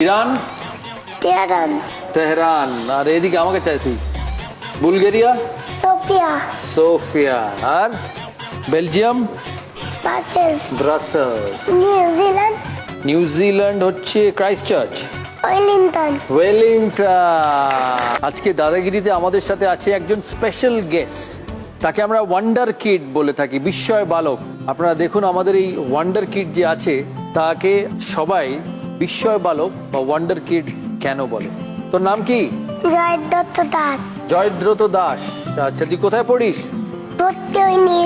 Iran? Tehran. Tehran. আর এদিকে আমাকে চাই তুই। বুলগেরিয়া? সোফিয়া। সোফিয়া। আর Belgium? Brussels Brussels New Zealand. Zealand New Christchurch Wellington. Wellington. আজকে দাদাগিরিতে আমাদের সাথে আছে একজন স্পেশাল গেস্ট। তাকে আমরা ওয়ান্ডার কিড বলে থাকি বিস্ময় বালক। আপনারা দেখুন আমাদের এই ওয়ান্ডার কিড যে আছে তাকে সবাই বিস্ময় বালক বা ওয়ান্ডার কিড কেন বলে? তোর নাম কি? জয়দত্ত দাস। জয়দ্রত দাস। আচ্ছা তুই কোথায় পড়িস? হয়নি।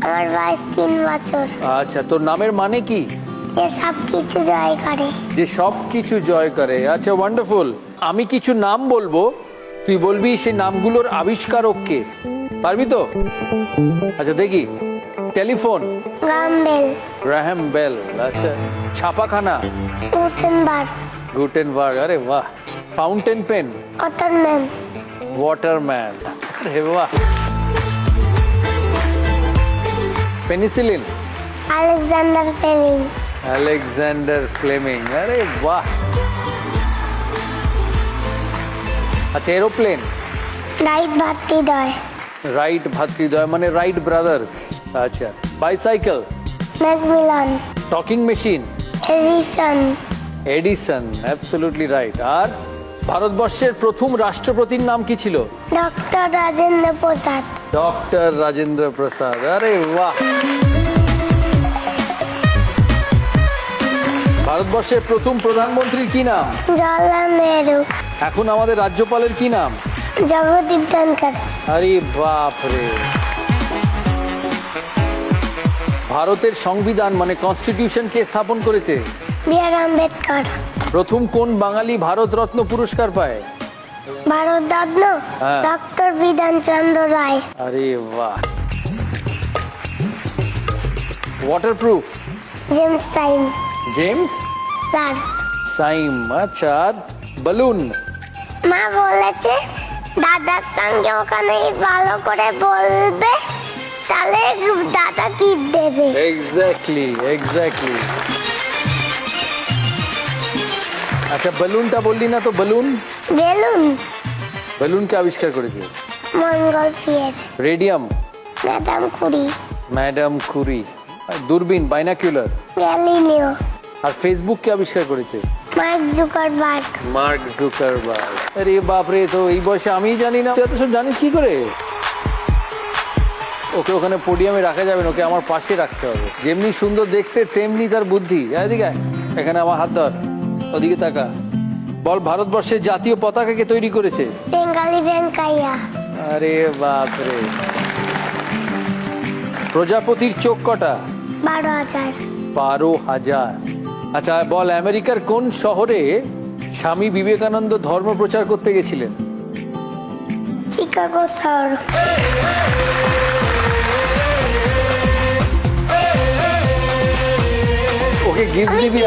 আমার বয়স তিন বছর। আচ্ছা তোর নামের মানে কি? এ সব কিছু জয় করে। যে সব কিছু জয় করে। আচ্ছা ওয়ান্ডারফুল আমি কিছু নাম বলব? তুই বলবি সেই নামগুলোর আবিষ্কারক কে পারবি তো? আচ্ছা দেখি। টেলিফোন গাম্বেল রাহাম বেল আচ্ছা ছাপাখানা উটেনবার্গ গুটেনবার্গ আরে বাহ ফাউন্টেন পেন অতরম্যান ওয়াটারম্যান আরে বাহ penicillin Alexander Fleming Alexander Fleming আরে বাহ আচ্ছা এরোপ্লেন রাইট ভাতৃদয় রাইট ভাতৃদ্বয় মানে রাইট ব্রাদার্স আচ্ছা bicycle Macmillan talking machine Edison Edison absolutely right আর ভারতবর্ষের প্রথম রাষ্ট্রপতির নাম কি ছিল? ডক্টর রাজেন্দ্র প্রসাদ ডক্টর রাজেন্দ্র প্রসাদ আরে বাহ! ভারতবর্ষের প্রথম প্রধানমন্ত্রীর কি নাম? জওয়াহরলাল নেহরু এখন আমাদের রাজ্যপালের কি নাম? জগদীপ ধনকর আরে বাপ রে। ভারতের সংবিধান মানে কনস্টিটিউশন কে স্থাপন করেছে? B R Ambedkar. প্রথম কোন বাঙালি ভারত রত্ন পুরস্কার পায়? ভারত রত্ন হ্যাঁ। ডক্টর বিধানচন্দ্র রায়। আরে বাহ। Waterproof James Time James? Sir. Syme আচ্ছা। বালুন মা বলেছে দাদার সঙ্গে ওখানে ভালো করে বলবে তাহলে দাদা কি দেবে? এক্স্যাক্টলি এক্স্যাক্টলি আচ্ছা বেলুনটা বললি না তো বেলুন? বেলুন। বেলুনকে আবিষ্কার করেছে? Montgolfier. Radium? Madam Curie madam Curie দূরবীন বাইনাকুলার? গ্যালিলিও আর ফেসবুক কে আবিষ্কার করেছে? মার্ক জুকারবার্গ মার্ক জুকারবার্গ আরে বাপরে তো এই বয়সে আমিই জানি না। তুই এত সব জানিস কি করে? ওকে ওখানে পোডিয়ামে রাখা যাবে না ওকে আমার পাশে রাখতে হবে। যেমনি সুন্দর দেখতে তেমনি তার বুদ্ধি। এদিকে এখানে আমার হাত ধর ওদিকে তাকা। বল ভারতবর্ষের জাতীয় পতাকাকে তৈরি করেছে? বেঙ্গালি ভেঙ্কাইয়া। আরে বাপরে। প্রজাপতির চোখ কটা? বারো হাজার। বারো হাজার। আচ্ছা বল আমেরিকার কোন শহরে স্বামী বিবেকানন্দ ধর্ম প্রচার করতে গেছিলেন? চিকাগো শহর ওকে গিফট দিবি।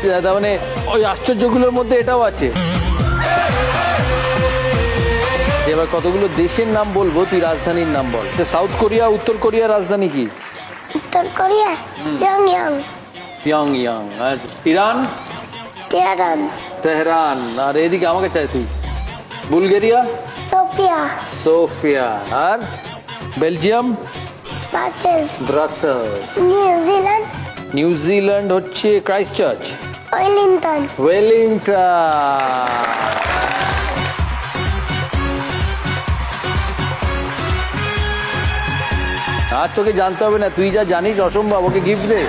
দিদি মানে ওই আশ্চর্যগুলোর মধ্যে এটাও আছে। এবার কতগুলো দেশের নাম বলব তুই রাজধানীর নাম বল। তো সাউথ কোরিয়া উত্তর কোরিয়া রাজধানী কি? উত্তর কোরিয়া পিয়ংইয়ং পিয়ং ইয়াং আর ইরান তেহরান তেহরান আর এদিকে আমাকে চাই তুই বুলগেরিয়া সোফিয়া সোফিয়া আর Belgium Brussels Brussels New Zealand New Zealand হচ্ছে ক্রাইস্ট চার্চ ওয়েলিংটন ওয়েলিংটন আর তোকে জানতে হবে না তুই যা জানিস অসম্ভব ওকে গিফট দে।